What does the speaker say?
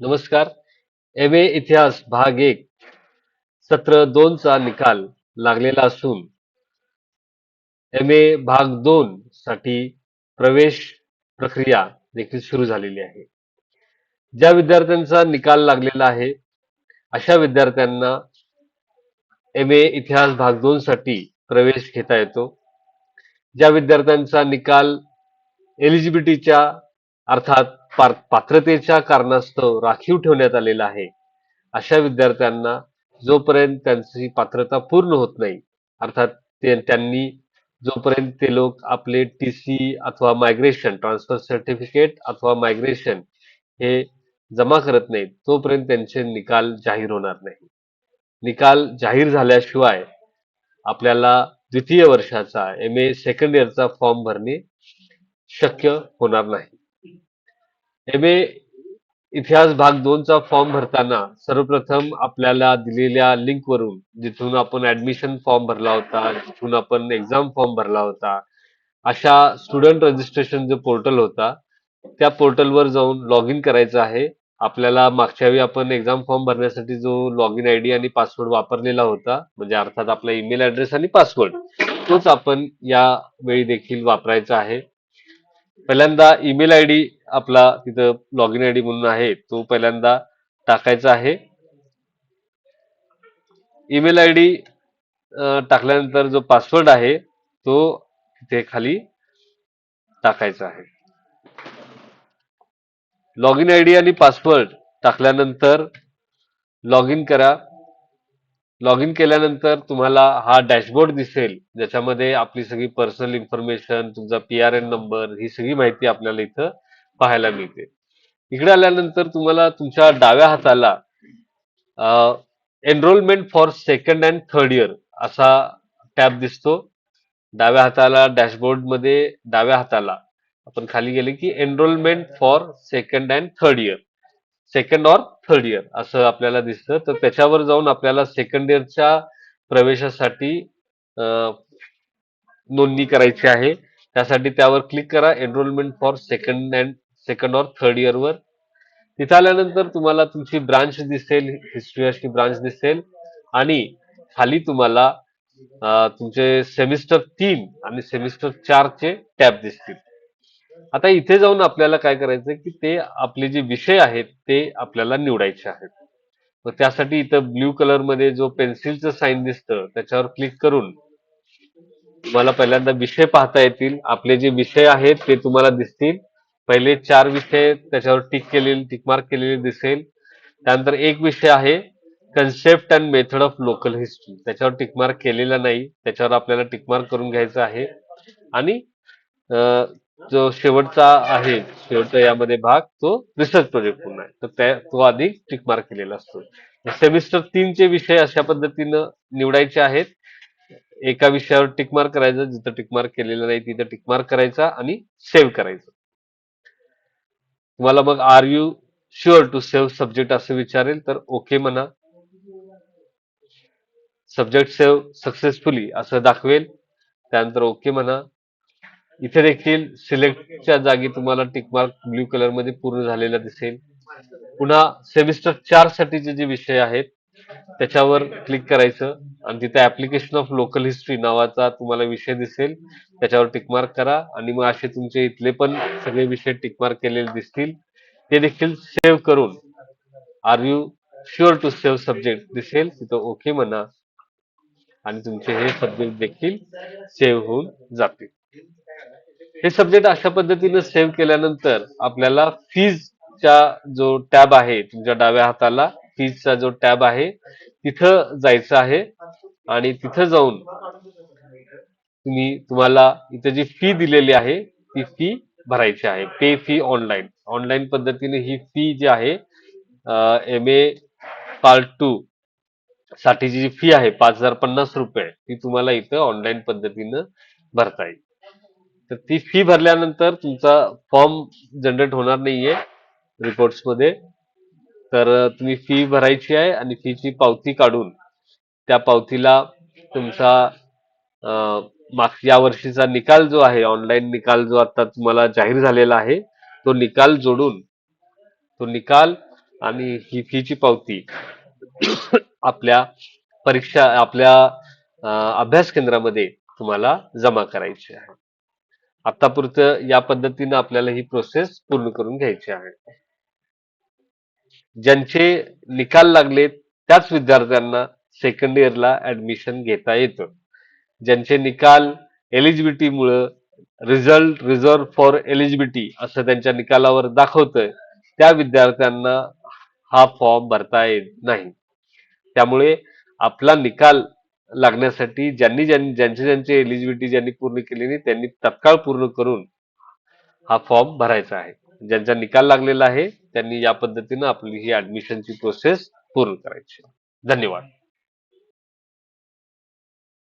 नमस्कार. M A इतिहास भाग एक सत्र दोन चा निकाल लागलेला असून एम ए भाग दोन साठी प्रवेश प्रक्रिया देखील सुरू झालेली आहे. ज्या विद्यार्थ्यांचा निकाल लागलेला आहे अशा विद्यार्थ्यांना एम ए इतिहास भाग दोन साठी प्रवेश घेता येतो. ज्या विद्यार्थ्यांचा निकाल एलिजिबिलिटीच्या अर्थात पात्रतेच्या कारणास्तव राखीव ठेवण्यात आलेला आहे. अशा विद्यार्थ्यांना जोपर्यंत त्यांची पात्रता पूर्ण होत नाही अर्थात ते- त्यांनी जोपर्यंत ते लोक आपले टी सी अथवा मायग्रेशन ट्रान्सफर सर्टिफिकेट अथवा मायग्रेशन हे जमा करत नाहीत तोपर्यंत त्यांचे निकाल जाहीर होणार नाही. निकाल जाहीर झाल्याशिवाय आपल्याला द्वितीय वर्षाचा एम ए सेकंड इयरचा फॉर्म भरणे शक्य होणार नाही. एम ए इतिहास भाग दोनचा फॉर्म भरताना सर्वप्रथम आपल्याला दिलेल्या लिंक वरून जिथून आपण ऍडमिशन फॉर्म भरला होता जिथून आपण एक्झाम फॉर्म भरला होता अशा स्टुडंट रजिस्ट्रेशन जो पोर्टल होता त्या पोर्टलवर जाऊन लॉग इन करायचं आहे. आपल्याला मागच्या वेळी आपण एक्झाम फॉर्म भरण्यासाठी जो लॉग इन आयडी आणि पासवर्ड वापरलेला होता म्हणजे अर्थात आपला ईमेल ऍड्रेस आणि पासवर्ड तोच आपण या वेळी देखील वापरायचा आहे. पहिल्यांदा ईमेल आय डी आपला तिथं लॉग इन आय डी म्हणून आहे तो पहिल्यांदा टाकायचा आहे. ईमेल आय डी टाकल्यानंतर जो पासवर्ड आहे तो तिथे खाली टाकायचा आहे. लॉग इन आय डी आणि पासवर्ड टाकल्यानंतर लॉग इन करा. लॉग इन केल्यानंतर तुम्हाला हा डॅशबोर्ड दिसेल. ज्याच्यामध्ये आपली सगळी पर्सनल इन्फॉर्मेशन तुमचा पी आर एन नंबर ही सगळी माहिती आपल्याला इथं पाहायला मिळते. इकडे आल्यानंतर तुम्हाला तुमच्या डाव्या हाताला enrolment for second and third year असा टॅब दिसतो. डाव्या हाताला डॅशबोर्डमध्ये डाव्या हाताला. आपण खाली गेले की enrolment for second and third year second or third year असं आपल्याला दिसतं. तर त्याच्यावर जाऊन आपल्याला सेकंड इयरच्या प्रवेशासाठी नोंदणी करायची आहे. त्यासाठी त्यावर क्लिक करा enrolment for second and second or third इयरवर तिथं आल्यानंतर तुम्हाला तुमची ब्रांच दिसेल हिस्ट्री अशी ब्रांच दिसेल. आणि खाली तुम्हाला तुमचे सेमिस्टर तीन आणि सेमिस्टर चारचे टॅब दिसतील. आता इथे जाऊन आपल्याला काय करायचं की ते आपले जे विषय आहेत ते आपल्याला निवडायचे आहेत. मग त्यासाठी इथं ब्ल्यू कलरमध्ये जो पेन्सिलचं साईन दिसतं त्याच्यावर क्लिक करून तुम्हाला पहिल्यांदा विषय पाहता येतील. आपले जे विषय आहेत ते तुम्हाला दिसतील. पहिले चार विषय त्याच्यावर टिक केलेले टिक मार्क केलेले दिसेल. त्यानंतर एक विषय आहे concept and method of local history त्याच्यावर टिक मार्क केलेला नाही त्याच्यावर आपल्याला टिक मार्क करून घ्यायचं आहे. आणि जो शेवटचा आहे शेवटचा यामध्ये भाग तो रिसर्च प्रोजेक्ट पूर्ण आहे. तर त्या तो आधी टिक मार्क केलेला असतो. सेमिस्टर तीनचे विषय अशा पद्धतीनं निवडायचे आहेत. एका विषयावर टिक मार्क करायचं जिथं टिक मार्क केलेलं नाही तिथं टिक मार्क करायचा आणि सेव्ह करायचं. तुम्हाला मग are you sure to save subject असं विचारेल तर ओके म्हणा. सब्जेक्ट सेव्ह सक्सेसफुली असं दाखवेल. त्यानंतर ओके म्हणा. इथे देखील सिलेक्टच्या जागी तुम्हाला टिक मार्क ब्ल्यू कलरमध्ये पूर्ण झालेला दिसेल. पुन्हा सेमिस्टर चार साठीचे जे विषय आहेत त्याच्यावर क्लिक करायचं आणि तिथे ऍप्लिकेशन ऑफ लोकल हिस्ट्री नावाचा तुम्हाला विषय दिसेल. त्याच्यावर टिक मार्क करा आणि मग असे तुमचे इथले पण सगळे विषय टिक मार्क केलेले दिसतील. ते देखील सेव्ह करून. Are you sure to save subject दिसेल. तिथं ओके म्हणा. आणि तुमचे हे सब्जेक्ट देखील सेव्ह होऊन जातील. हे सब्जेक्ट अशा पद्धतीने सेव्ह केल्यानंतर आपल्याला फीजचा जो टॅब आहे तुमच्या डाव्या हाताला फीजचा जो टॅब आहे तिथं जायचं आहे आणि तिथं जाऊन तुम्ही तुम्हाला इथं जी फी दिलेली आहे ती फी भरायची आहे. पे फी ऑनलाईन ऑनलाईन पद्धतीने ही फी जी आहे एम ए पार्ट टू साठीची जी फी आहे पाच हजार पन्नास रुपये ती तुम्हाला इथं ऑनलाईन पद्धतीनं भरता येईल. तर ती फी भरल्यानंतर तुमचा फॉर्म जनरेट होणार नाहीये रिपोर्ट्समध्ये तर तुम्ही फी भरायची आहे आणि फीची पावती काढून त्या पावतीला तुमचा माग या वर्षीचा निकाल जो आहे ऑनलाईन निकाल जो आता तुम्हाला जाहीर झालेला आहे तो निकाल जोडून तो निकाल आणि ही फीची पावती आपल्या परीक्षा आपल्या अभ्यास केंद्रामध्ये तुम्हाला जमा करायची आहे. आतापुरतं या पद्धतीनं आपल्याला ही प्रोसेस पूर्ण करून घ्यायची आहे. ज्यांचे निकाल लागले त्याच विद्यार्थ्यांना सेकंड इयरला ऍडमिशन घेता येतं. ज्यांचे निकाल एलिजिबिलिटीमुळं रिझल्ट रिझर्व फॉर एलिजिबिलिटी असं त्यांच्या निकालावर दाखवतंय त्या विद्यार्थ्यांना हा फॉर्म भरता येत नाही. त्यामुळे आपला निकाल लागण्यासाठी ज्यांनी ज्यांनी ज्यांचे ज्यांची एलिजिबिलिटी ज्यांनी पूर्ण केली नाही त्यांनी तत्काळ पूर्ण करून हा फॉर्म भरायचा आहे. ज्यांचा निकाल लागलेला आहे त्यांनी या पद्धतीनं आपली ही ऍडमिशनची प्रोसेस पूर्ण करायची. धन्यवाद.